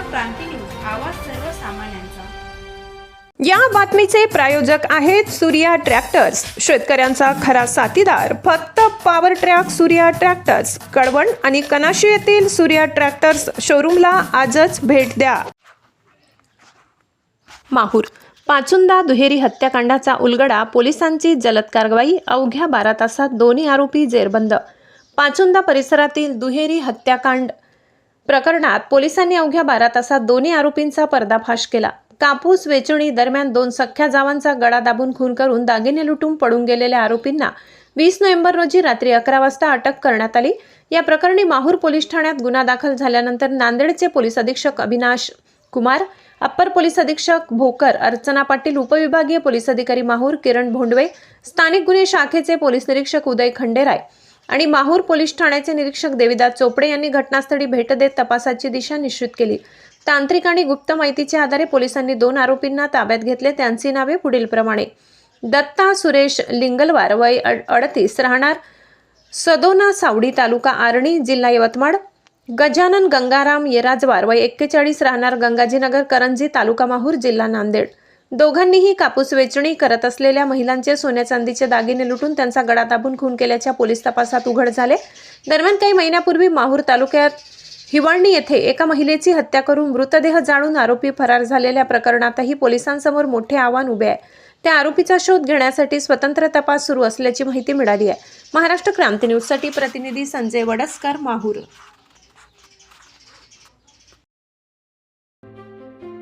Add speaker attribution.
Speaker 1: क्रांती news आवाज सर्वसामान्यांचा.
Speaker 2: या बातमीचे प्रायोजक आहेत सूर्या ट्रॅक्टर्स. शेतकऱ्यांचा खरा साथीदार फक्त Power Trac Surya tractors. Kalwan आणि कनाशी येथील सूर्या ट्रॅक्टर्स शोरूमला आजच भेट द्या. माहूर. पाचुंदा दुहेरी हत्याकांडाचा उलगडा पोलिसांची जलद कारवाई अवघ्या बारा तासात दोन्ही आरोपी जेरबंद. पाचुंदा परिसरातील दुहेरी हत्याकांड प्रकरणात पोलिसांनी अवघ्या बारा तासात दोन्ही आरोपींचा पर्दाफाश केला. कापूस वेचणी दरम्यान दोन सख्ख्या जावांचा गळा दाबून खून करून दागिने लुटून पडून गेलेल्या आरोपींना वीस नोव्हेंबर रोजी रात्री अकरा वाजता अटक करण्यात आली. या प्रकरणी माहूर पोलीस ठाण्यात गुन्हा दाखल झाल्यानंतर नांदेडचे पोलीस अधीक्षक अविनाश कुमार अप्पर पोलीस अधीक्षक भोकर अर्चना पाटील उपविभागीय पोलीस अधिकारी माहूर किरण भोंडवे स्थानिक गुन्हे शाखेचे पोलीस निरीक्षक उदय खंडेराय आणि माहूर पोलीस ठाण्याचे निरीक्षक देविदास चोपडे यांनी घटनास्थळी भेट देत तपासाची दिशा निश्चित केली. तांत्रिक आणि गुप्त माहितीच्या आधारे पोलिसांनी दोन आरोपींना ताब्यात घेतले. त्यांची नावे पुढीलप्रमाणे दत्ता सुरेश लिंगलवार वय अड- अडतीस. राहणार सदोना सावडी तालुका आर्णी जिल्हा यवतमाळ. गजानन गंगाराम येराजवार वय एक्केचाळीस. राहणार गंगाजीनगर करंजी तालुका माहूर जिल्हा नांदेड. दोघांनीही कापूस वेचणी करत असलेल्या महिलांचे सोन्या चांदीचे दागिने लुटून त्यांचा गळा दाबून खून केल्याच्या पोलीस तपासात उघड झाले. दरम्यान काही महिन्यापूर्वी माहूर तालुक्यात हिवाळणी येथे एका महिलेची हत्या करून मृतदेह जाळून आरोपी फरार झालेल्या प्रकरणातही पोलिसांसमोर मोठे आव्हान उभे आहे. त्या आरोपीचा शोध घेण्यासाठी स्वतंत्र तपास सुरू असल्याची माहिती मिळाली आहे. महाराष्ट्र क्रांती न्यूजसाठी प्रतिनिधी संजय वडसकर माहूर.